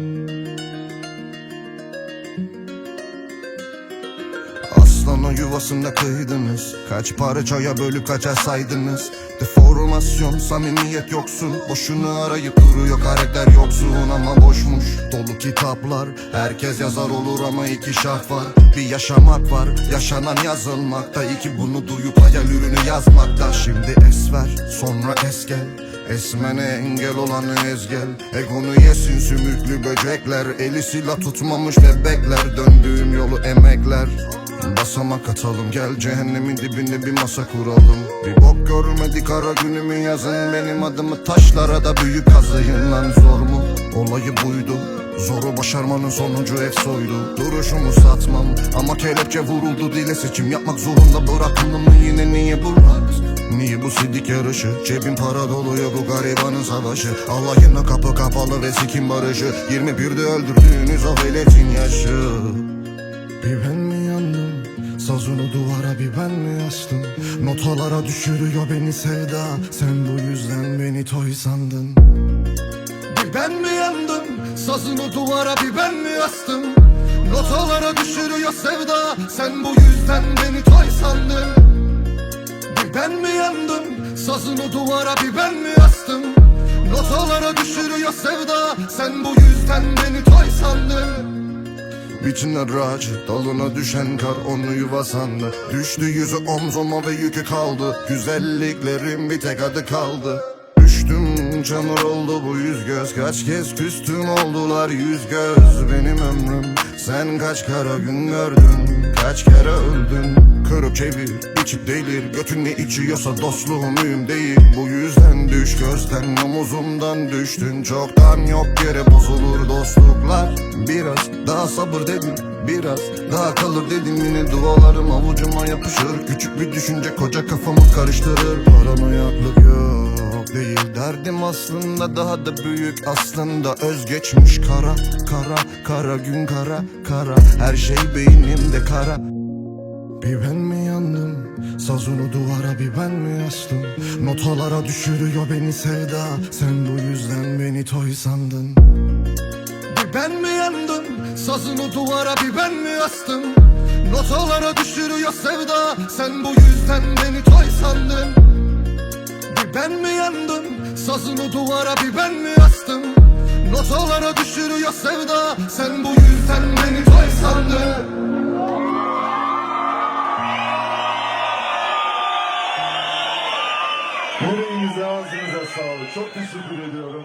Thank you. Ama yuvasında kıydınız. Kaç parçaya bölüp kaça saydınız. Deformasyon, samimiyet yoksun. Boşunu arayıp duruyor karakter yoksun Ama boşmuş. Dolu kitaplar Herkes yazar olur ama iki şart var. Bir yaşamak var yaşanan yazılmakta. İki bunu duyup hayal ürünü yazmakta. Şimdi es ver sonra es gel. Esmene engel olanı ezgel Egonu yesin sümüklü böcekler. Eli silah tutmamış bebekler. Döndüğüm yolu emekler Basamak atalım gel cehennemin dibinde bir masa kuralım. Bir bok görmedik ara günümü yazın. Benim adımı taşlara da büyük kazıyın lan. Zor mu? Olayı buydu. Zoru başarmanın sonucu efsoydu Duruşumu satmam ama kelepçe vuruldu. Dile seçim yapmak zorunda bırakıldım mı yine niye bu rahat? Niye bu sidik yarışı? Cebim para doluyor bu garibanın savaşı. Allah yine kapı kapalı ve sikim barışı. 21'de öldürdüğünüz o veletin yaşı Sazını duvara bir ben mi astım? Notalara düşürüyor beni sevda Sen bu yüzden beni toy sandın Bir ben mi yandım? Sazını duvara bir ben mi astım? Notalara düşürüyor sevda Sen bu yüzden beni toy sandın Bir ben mi yandım? Sazını duvara bir ben mi astım? Notalara düşürüyor sevda Sen bu yüzden beni toy sandın Biçine rac, dalına düşen kar onu yuva sandı. Düştü yüzü omzuma ve yükü kaldı. Güzelliklerin bir tek adı kaldı. Düştüm çamur oldu bu yüz göz. Kaç kez küstüm oldular yüz göz. Benim ömrüm sen kaç kara gün gördün? Kaç kere öldün? Kırıp çevir, içip delir. Götün içiyorsa dostluğum mühim değil. Bu yüzden düş gözden omuzumdan düştün. Çoktan yok yere bozulur dostluklar. Biraz daha sabır dedim Biraz daha kalır dedim yine dualarım avucuma yapışır. Küçük bir düşünce koca kafamı karıştırır. Paranoyaklık yok değil. Derdim aslında daha da büyük aslında Özgeçmiş. Kara kara kara gün kara kara. Her şey beynimde kara bir ben mi yandım? Sazını duvara bir ben mi astım? Notalara düşürüyor beni sevda Sen bu yüzden beni toy sandın Bir ben mi yandım? Sazını duvara bir ben mi astım? Notalara düşürüyor sevda Sen bu yüzden beni toy sandın Bir ben mi yandım? Sazını duvara bir ben mi astım? Notalara düşürüyor sevda Sen bu yüzden beni toy sandın Yüreğinize ağzınıza sağlık. Çok teşekkür ediyorum.